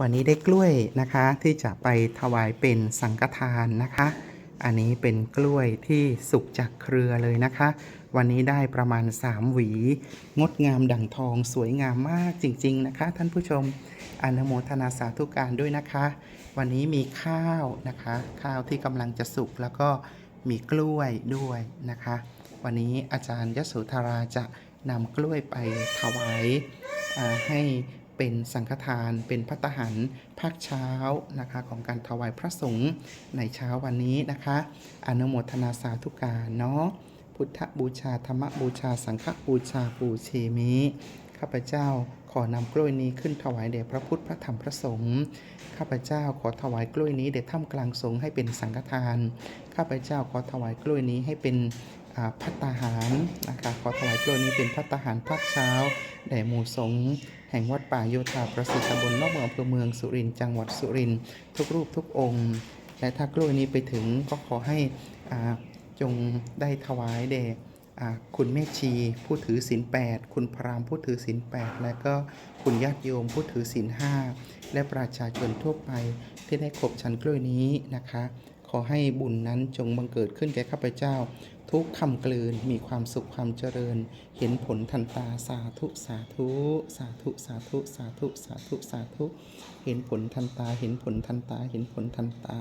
วันนี้ได้กล้วยนะคะที่จะไปถวายเป็นสังฆทานนะคะ อันนี้เป็นกล้วยที่สุกจากเครือเลยนะคะ วันนี้ได้ประมาณ 3 หวี งดงามดั่งทองสวยงามมากจริง ๆนะคะ ท่านผู้ชมอนุโมทนาสาธุการด้วยนะคะ วันนี้มีข้าวนะคะ ข้าวที่กำลังจะสุกแล้วก็มีกล้วยด้วยนะคะ วันนี้อาจารย์ยโสธราจะนำกล้วยไปถวายให้ เป็นสังฆทาน เป็นพัตหารภาคเช้านะคะของการถวายพระสงฆ์ในเช้าวันนี้นะคะ อนุโมทนาสาธุการเนาะพุทธบูชาธรรมบูชาสังฆบูชาปูเชมิข้าพเจ้า ขอนำกล้วยนี้ขึ้นถวายแด่พระพุทธพระธรรมพระสงฆ์ข้าพเจ้าขอถวายกล้วยนี้แด่ถ้ำกลางสงฆ์ให้เป็นสังฆทาน ข้าพเจ้าขอถวายกล้วยนี้ให้เป็นพัตตาหารนะคะขอถวายกล้วยนี้เป็นพัตตาหารภาคเช้าแด่หมู่สงฆ์แห่งวัดป่าโยธาประสิทธิ์ตำบลนอกเมืองอำเภอเมืองสุรินทร์จังหวัดสุรินทร์ทุกรูปทุกองค์และถ้ากล้วยนี้ไปถึงก็ขอให้จงได้ถวายแด่ คุณแม่ชีผู้ถือศีลแปดคุณพราหมณ์ผู้ถือศีลแปดและก็คุณญาติโยมผู้ถือศีลห้าและประชาชนทั่วไปที่ได้ขบฉันกล้วยนี้นะคะ ขอให้บุญนั้นจงบังเกิดขึ้นแก่ข้าพเจ้า ทุกคำกลืนมีความสุขความเจริญ เห็นผลทันตาสาธุสาธุ สาธุสาธุสาธุสาธุสาธุ เห็นผลทันตาเห็นผลทันตาเห็นผลทันตา